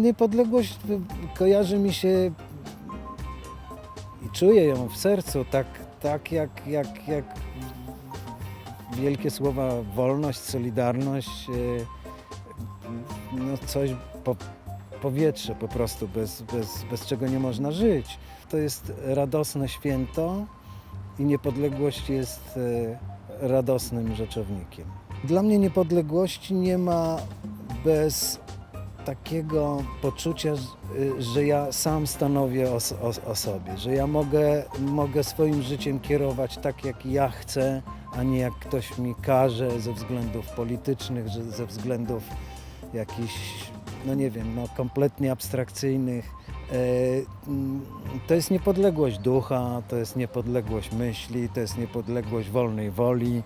Niepodległość kojarzy mi się i czuję ją w sercu, tak, tak jak, jak, jak wielkie słowa wolność, solidarność, y, no coś, po, powietrze po prostu, bez, bez, bez czego nie można żyć. To jest radosne święto i niepodległość jest e, radosnym rzeczownikiem. Dla mnie niepodległości nie ma bez takiego poczucia, że- y, że ja sam stanowię o, o, o sobie, że ja mogę, mogę swoim życiem kierować tak, jak ja chcę, a nie jak ktoś mi każe ze względów politycznych, ze względów jakichś, no nie wiem, no kompletnie abstrakcyjnych. E, To jest niepodległość ducha, to jest niepodległość myśli, to jest niepodległość wolnej woli,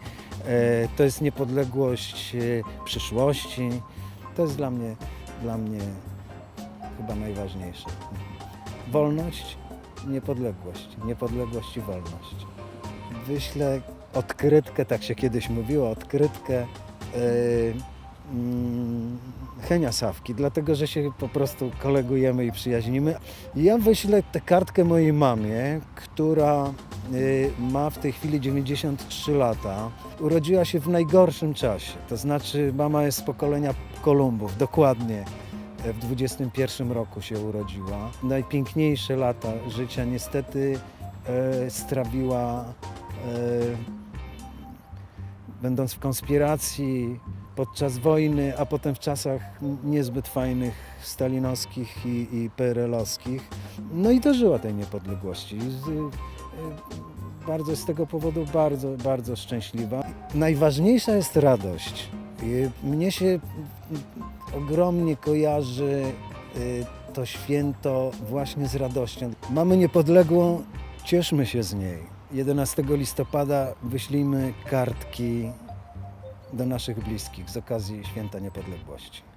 e, to jest niepodległość e, przyszłości. To jest dla mnie, dla mnie chyba najważniejsze. Wolność, niepodległość, niepodległość i wolność. Wyślę odkrytkę, tak się kiedyś mówiło, odkrytkę e, mm, Henia Sawki, dlatego że się po prostu kolegujemy i przyjaźnimy. Ja wyślę tę kartkę mojej mamie, która ma w tej chwili 93 lata. Urodziła się w najgorszym czasie, to znaczy mama jest z pokolenia Kolumbów, dokładnie w 21 roku się urodziła. Najpiękniejsze lata życia niestety e, strawiła e, będąc w konspiracji podczas wojny, a potem w czasach niezbyt fajnych stalinowskich i, i PRL-owskich. No i dożyła tej niepodległości. Bardzo z tego powodu bardzo, bardzo szczęśliwa. Najważniejsza jest radość. Mnie się ogromnie kojarzy y, to święto właśnie z radością. Mamy niepodległą, cieszmy się z niej. 11 listopada wyślijmy kartki do naszych bliskich z okazji Święta Niepodległości.